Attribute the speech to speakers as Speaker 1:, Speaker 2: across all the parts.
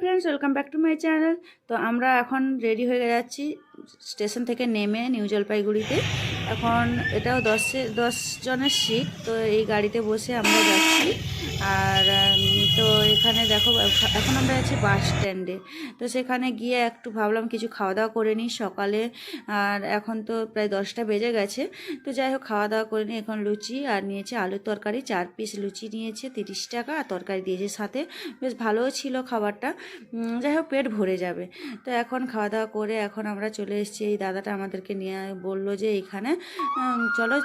Speaker 1: Friends welcome back to my channel তো আমরা এখন রেডি হয়ে যাচ্ছি স্টেশন থেকে নেমে নিউ জলপাইগুড়িতে। এখন এটাও দশে দশ জনের সিট তো এই গাড়িতে বসে আমরা যাচ্ছি। আর তো এখানে দেখো, এখন আমরা আছি বাস স্ট্যান্ডে। তো সেখানে গিয়ে একটু ভাবলাম কিছু খাওয়া দাওয়া করে নিই সকালে। আর এখন তো প্রায় দশটা বেজে গেছে। তো যাই হোক খাওয়া দাওয়া করে নিই এখন লুচি আর নিয়েছে আলুর তরকারি। চার পিস লুচি নিয়েছে, তিরিশ টাকা। আর তরকারি দিয়েছে সাথে। বেশ ভালোও ছিল খাবারটা। যাই হোক, পেট ভরে যাবে। তো এখন খাওয়া দাওয়া করে এখন আমরা চলে এসেছি। এই দাদাটা আমাদেরকে নিয়ে বলল যে এইখানে চলো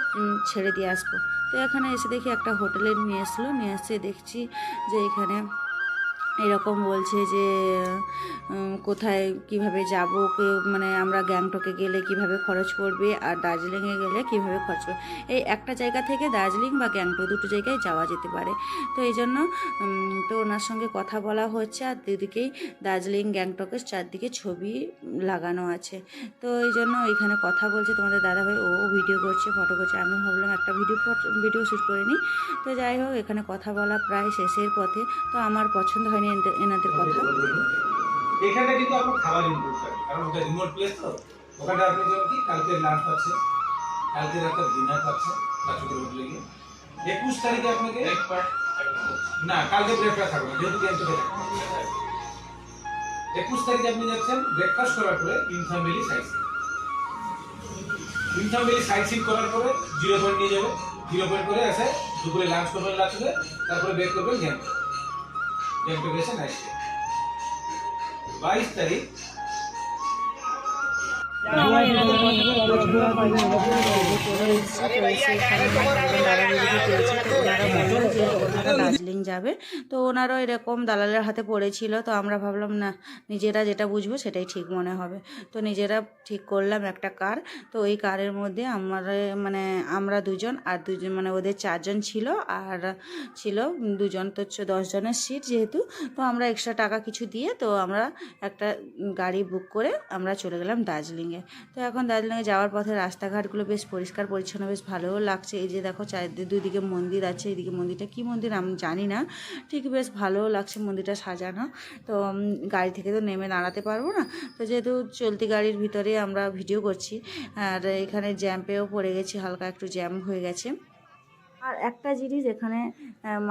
Speaker 1: ছেড়ে দিয়ে আসব। তো এখানে এসে দেখি একটা হোটেলে নিয়ে আসলো নিয়ে এসে দেখছি যে এখানে এরকম বলছে যে কোথায় কীভাবে যাব মানে আমরা গ্যাংটকে গেলে কীভাবে খরচ করবে, আর দার্জিলিংয়ে গেলে কীভাবে খরচ পড়বে এই একটা জায়গা থেকে দার্জিলিং বা গ্যাংটক দুটো জায়গায় যাওয়া যেতে পারে। তো এই জন্য তো ওনার সঙ্গে কথা বলা হচ্ছে, আর দুদিকেই দার্জিলিং, গ্যাংটকের চারদিকে ছবি লাগানো আছে। তো এই জন্য এখানে কথা বলছে তোমাদের দাদাভাই, ও ভিডিও করছে, ফটো করছে। আমি ভাবলাম একটা ভিডিও ভিডিও শ্যুট করে নিই। তো যাই হোক, এখানে কথা বলা প্রায় শেষের পথে। তো আমার পছন্দ হয়নি এনাদের- এনাদের কথা।
Speaker 2: এখানে কিন্তু আপনার খাবার ইনক্লুড থাকে কারণ ওটা রিমোট প্লেস তো। ওখানে আপনি যেমন কি কালকে লাঞ্চ পাচ্ছে কালকে একটা ডিনার পাচ্ছে বাচ্চাদের হোটেলে গিয়ে একুশ তারিখে আপনাকে না কালকে ব্রেকফাস্ট থাকবে না যেহেতু গেম থেকে একুশ তারিখে আপনি যাচ্ছেন ব্রেকফাস্ট করার পরে ভ্যালি সাইট সিন ইনফাম ভ্যালি করার পরে জিরো পয়েন্ট নিয়ে যাবে। জিরো পয়েন্ট করে এসে দুপুরে লাঞ্চ করবেন লাঞ্চে তারপরে ব্রেক করবেন গ্যাংটক গ্যাংটক এসে নাইট স্টে
Speaker 1: দার্জিলিং যাবে। তো ওনারও এরকম দালালের হাতে পড়েছিল, তো আমরা ভাবলাম, না, নিজেরা যেটা বুঝব সেটাই ঠিক মনে হবে। তো নিজেরা ঠিক করলাম একটা কার। তো ওই কারের মধ্যে আমার মানে আমরা দুজন আর দুজন মানে ওদের চারজন ছিল আর ছিল দুজন, তো হচ্ছে দশ জনের সিট যেহেতু। তো আমরা এক্সট্রা টাকা কিছু দিয়ে, তো আমরা একটা গাড়ি বুক করে আমরা চলে গেলাম দার্জিলিংয়ে তো এখন দার্জিলিংয়ে যাওয়ার পথে রাস্তাঘাটগুলো বেশ পরিষ্কার, পরিচ্ছন্ন, বেশ ভালোও লাগছে। এই যে দেখো চারিদিকে দুদিকে মন্দির আছে এইদিকে মন্দিরটা কি মন্দির আমি জানি না। ঠিক বেশ ভালোও লাগছে মন্দিরটা সাজানো। তো গাড়ি থেকে তো নেমে দাঁড়াতে পারব না। তো যেহেতু চলতি গাড়ির ভিতরে আমরা ভিডিও করছি, আর এখানে জ্যাম্পেও পড়ে গেছি, হালকা একটু জ্যাম হয়ে গেছে। আর একটা জিনিস এখানে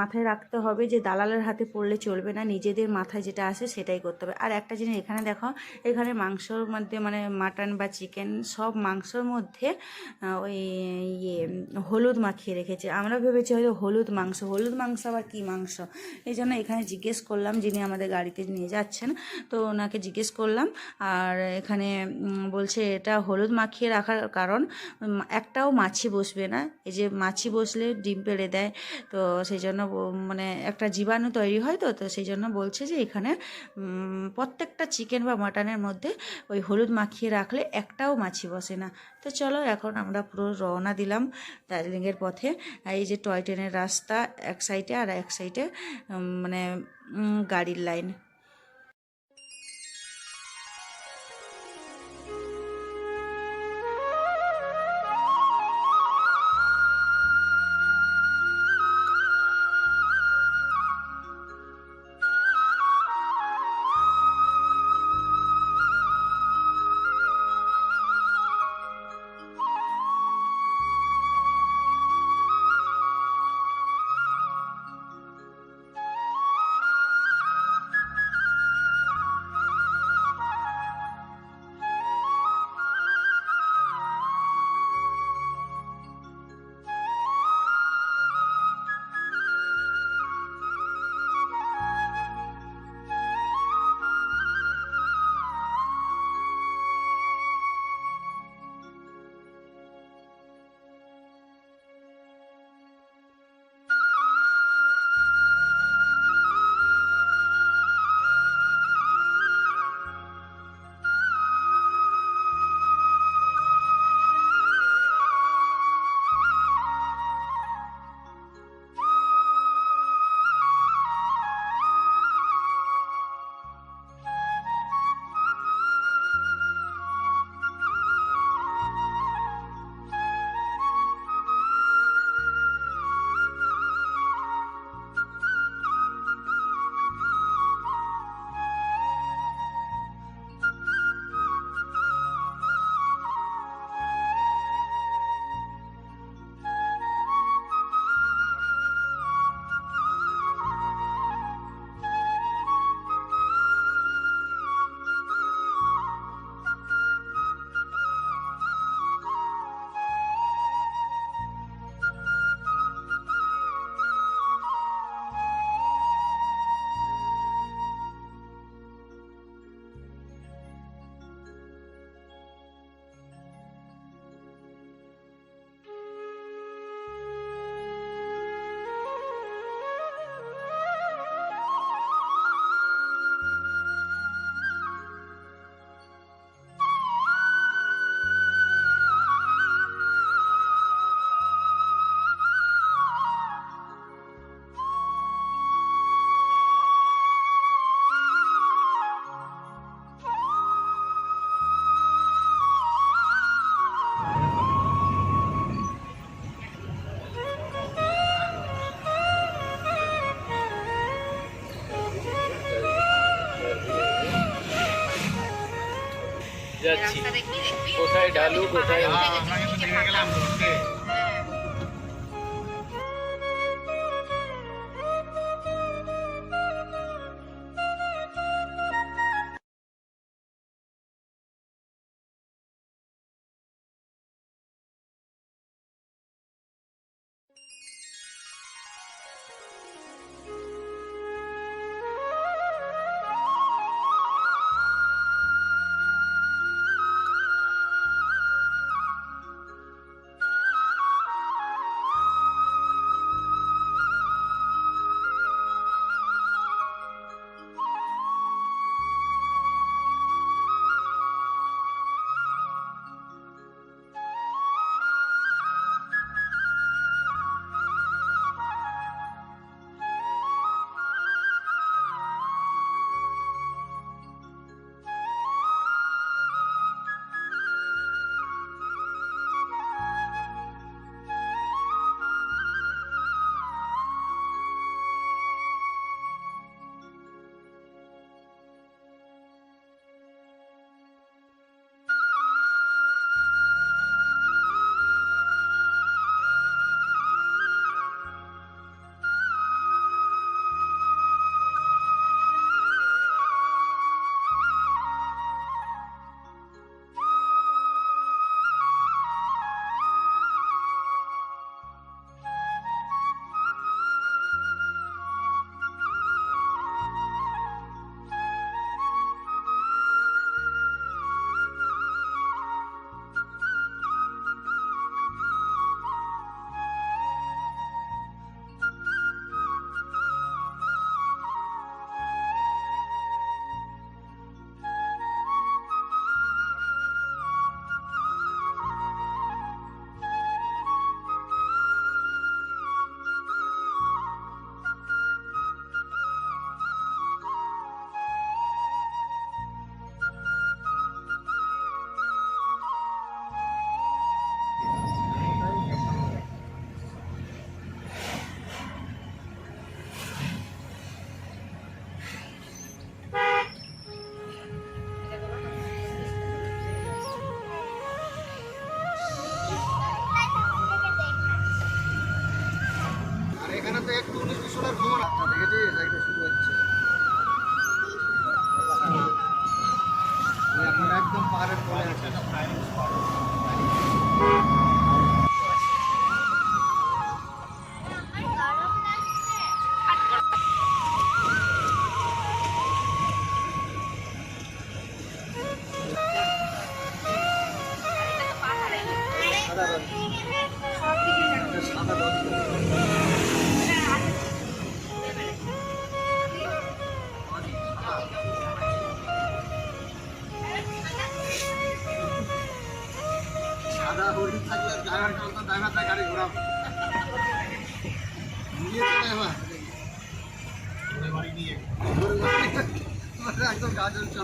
Speaker 1: মাথায় রাখতে হবে যে দালালের হাতে পড়লে চলবে না, নিজেদের মাথায় যেটা আসে সেটাই করতে হবে। আর একটা জিনিস এখানে দেখো, এখানে মাংসর মধ্যে মানে মাটন বা চিকেন সব মাংসর মধ্যে ওই ইয়ে হলুদ মাখিয়ে রেখেছে। আমরা ভেবেছি হয়তো হলুদ মাংস হলুদ মাংস আবার কী মাংস? এই জন্য এখানে জিজ্ঞেস করলাম যিনি আমাদের গাড়িতে নিয়ে যাচ্ছেন, তো ওনাকে জিজ্ঞেস করলাম। আর এখানে বলছে এটা হলুদ মাখিয়ে রাখার কারণ একটাও মাছি বসবে না। এই যে মাছি বসলে ডিম পেড়ে দেয়। তো সেই জন্য মানে একটা জীবাণু তৈরি হয় তো তো সেই জন্য বলছে যে এখানে প্রত্যেকটা চিকেন বা মাটনের মধ্যে ওই হলুদ মাখিয়ে রাখলে একটাও মাছি বসে না। তো চলো এখন আমরা পুরো রওনা দিলাম দার্জিলিংয়ের পথে। এই যে টয় ট্রেনের রাস্তা এক সাইডে আর এক সাইডে মানে গাড়ির লাইন।
Speaker 3: কোথায়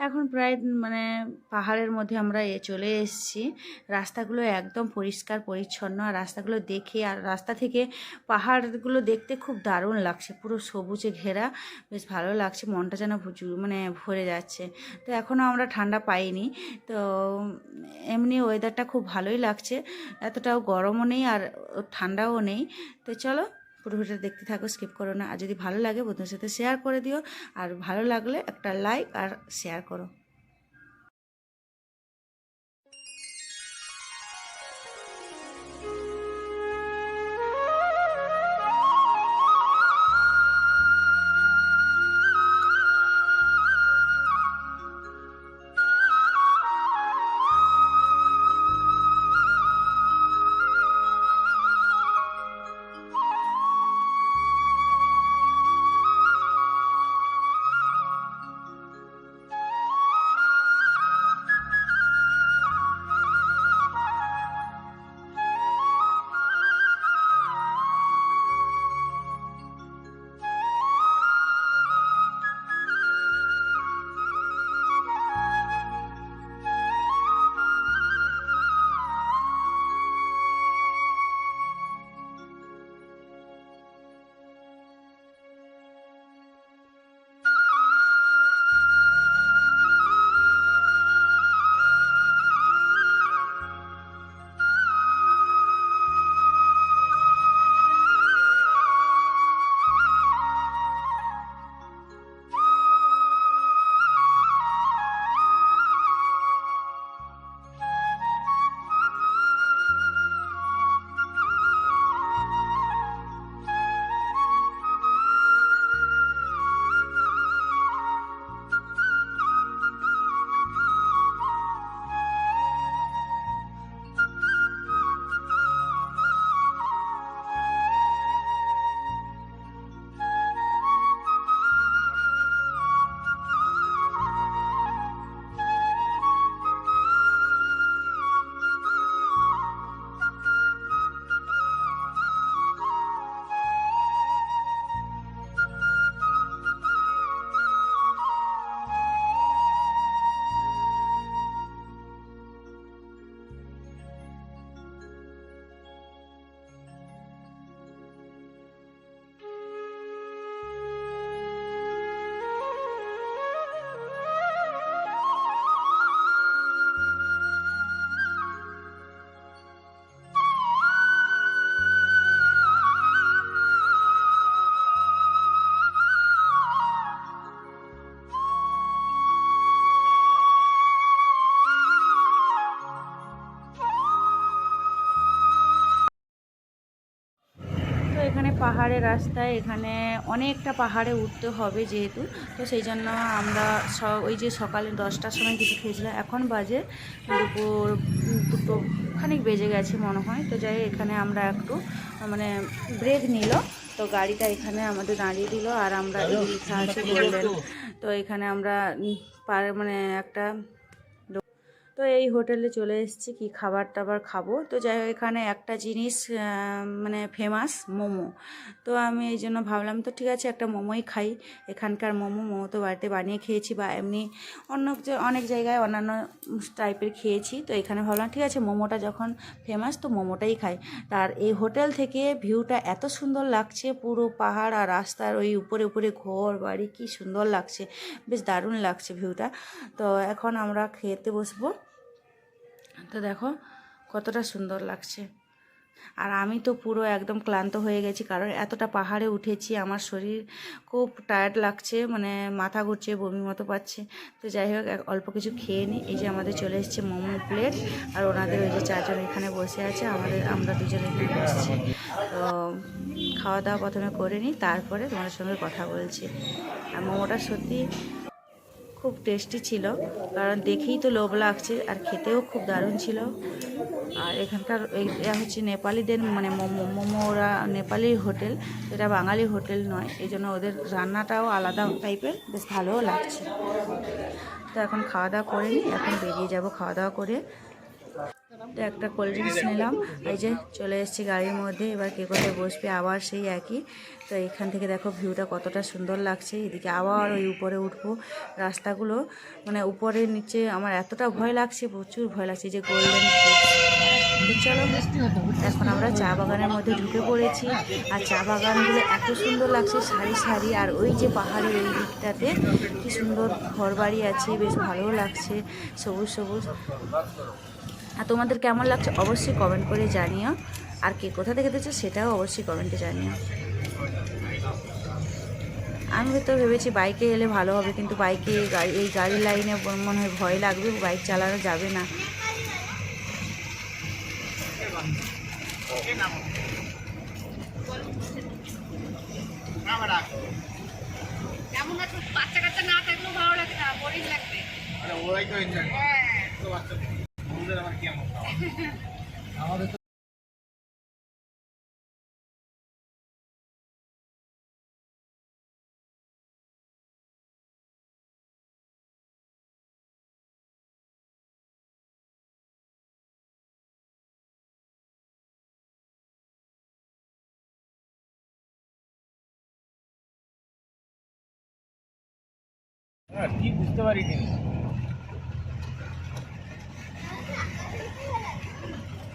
Speaker 4: এখন
Speaker 1: প্রায় মানে পাহাড়ের মধ্যে আমরা এ চলে এসেছি। রাস্তাগুলো একদম পরিষ্কার, পরিচ্ছন্ন আর রাস্তাগুলো দেখে আর রাস্তা থেকে পাহাড়গুলো দেখতে খুব দারুণ লাগছে। পুরো সবুজে ঘেরা, বেশ ভালো লাগছে, মনটা যেন মানে ভরে যাচ্ছে। তো এখনও আমরা ঠান্ডা পাইনি। তো এমনি ওয়েদারটা খুব ভালোই লাগছে। এতটাও গরমও নেই আর ঠান্ডাও নেই। তো চলো পুরো ভিডিওটা দেখতে থাকো স্কিপ করো না। আর যদি ভালো লাগে বন্ধুদের সাথে শেয়ার করে দিও। আর ভালো লাগলে একটা লাইক আর শেয়ার করো। পাহাড়ের রাস্তায় এখানে অনেকটা পাহাড়ে উঠতে হবে যেহেতু। তো সেই জন্য আমরা স- ওই যে সকালে দশটার সময় কিছু খেয়েছিলাম। এখন বাজে দুপুর দুটো খানিক বেজে গেছে মনে হয়। তো যাই এখানে আমরা একটু মানে ব্রেক নিল। তো গাড়িটা এখানে আমাদের দাঁড়িয়ে দিল আর আমরা সাহায্য করলেন। তো এখানে আমরা মানে একটা তো এই হোটেলে চলে এসেছি, কি খাবার টাবার খাব। তো যাই হোক, এখানে একটা জিনিস মানে ফেমাস মোমো। তো আমি এই জন্য ভাবলাম, তো ঠিক আছে, একটা মোমোই খাই। এখানকার মোমো মোমো তো বাড়িতে বানিয়ে খেয়েছি বা এমনি অন্য অনেক জায়গায় অন্যান্য টাইপের খেয়েছি। তো এখানে ভাবলাম, ঠিক আছে, মোমোটা যখন ফেমাস তো মোমোটাই খাই। তার এই হোটেল থেকে ভিউটা এত সুন্দর লাগছে, পুরো পাহাড় আর রাস্তার ওই উপরে উপরে ঘর বাড়ি, কি সুন্দর লাগছে। বেশ দারুণ লাগছে ভিউটা। তো এখন আমরা খেতে বসবো। তো দেখো কতটা সুন্দর লাগছে। আর আমি তো পুরো একদম ক্লান্ত হয়ে গেছি, কারণ এতটা পাহাড়ে উঠেছি, আমার শরীর খুব টায়ার্ড লাগছে মানে মাথা ঘুরছে, বমি মতো পাচ্ছে। তো যাই হোক অল্প কিছু খেয়ে নিই এই যে আমাদের চলে এসেছে মোমো প্লেট আর ওনাদের ওই যে চারজন এখানে বসে আছে, আমাদের, আমরা দুজন এখানে বসছি। তো খাওয়া দাওয়া প্রথমে করে নিই তারপরে তোমাদের সঙ্গে কথা বলছি। আর মোমোটা সত্যি খুব টেস্টি ছিল, কারণ দেখেই তো লোভ লাগছে আর খেতেও খুব দারুণ ছিল। আর এখানকার এটা হচ্ছে নেপালিদের মানে মোমো মোমো ওরা নেপালি হোটেল, এটা বাঙালি হোটেল নয় এই জন্য ওদের রান্নাটাও আলাদা টাইপের, বেশ ভালোও লাগছে। তো এখন খাওয়া দাওয়া করে নিই এখন বেরিয়ে যাব খাওয়া দাওয়া করে। তো একটা কোল্ড ড্রিঙ্কস নিলাম। এই যে চলে এসেছি গাড়ির মধ্যে, এবার কে কোথায় বসবে? আবার সেই একই। তো এখান থেকে দেখো ভিউটা কতটা সুন্দর লাগছে। এদিকে আবার ওই উপরে উঠবো। রাস্তাগুলো মানে উপরে নিচে আমার এতটা ভয় লাগছে, প্রচুর ভয় লাগছে যে গোল্ডেন চলো, এখন আমরা চা বাগানের মধ্যে ঢুকে পড়েছি। আর চা বাগানগুলো এত সুন্দর লাগছে, সারি সারি। আর ওই যে পাহাড়ের ওই দিকটাতে কি সুন্দর ঘর বাড়ি আছে, বেশ ভালোও লাগছে, সবুজ সবুজ। আর তোমাদের কেমন লাগছে অবশ্যই কমেন্ট করে জানিও। আর কে কোথা থেকে দেখছ সেটাও অবশ্যই কমেন্টে জানিও। আমি তো ভেবেছি বাইকে এলে ভালো হবে কিন্তু বাইকে গাড়ি এই গাড়ির লাইনে মনে হয় ভয় লাগবে বাইক চালানো যাবে না।
Speaker 3: বাচ্চা কাচ্চা না থাকলেও ভালো লাগে না বোরিং লাগবে
Speaker 4: ওরাই তো আমাদের আবার কি এমন খাওয়া? আমাদের তো
Speaker 2: কি বুঝতে পারিনি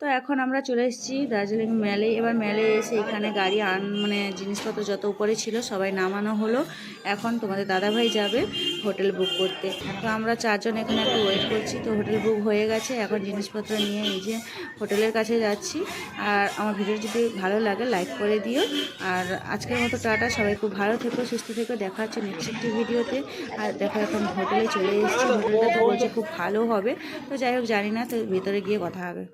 Speaker 1: তো এখন আমরা চলে এসেছি দার্জিলিং মেলে। এবার মেলে এসে এখানে গাড়ি আন মানে জিনিসপত্র যত উপরে ছিল সবাই নামানো হলো। এখন তোমাদের দাদাভাই যাবে হোটেল বুক করতে। তো আমরা চারজন এখানে একটু ওয়েট করছি। তো হোটেল বুক হয়ে গেছে। এখন জিনিসপত্র নিয়ে এই যে হোটেলের কাছে যাচ্ছি। আর আমার ভিডিও যদি ভালো লাগে লাইক করে দিও। আর আজকের মতো টাটা। সবাই খুব ভালো থেকো, সুস্থ থেকো। দেখা হচ্ছে নেক্সট একটি ভিডিওতে। আর দেখো এখন হোটেলে চলে এসেছি। হোটেলটা তো বলছে খুব ভালো হবে। তো যাই হোক, জানি না তো ভেতরে গিয়ে কথা হবে।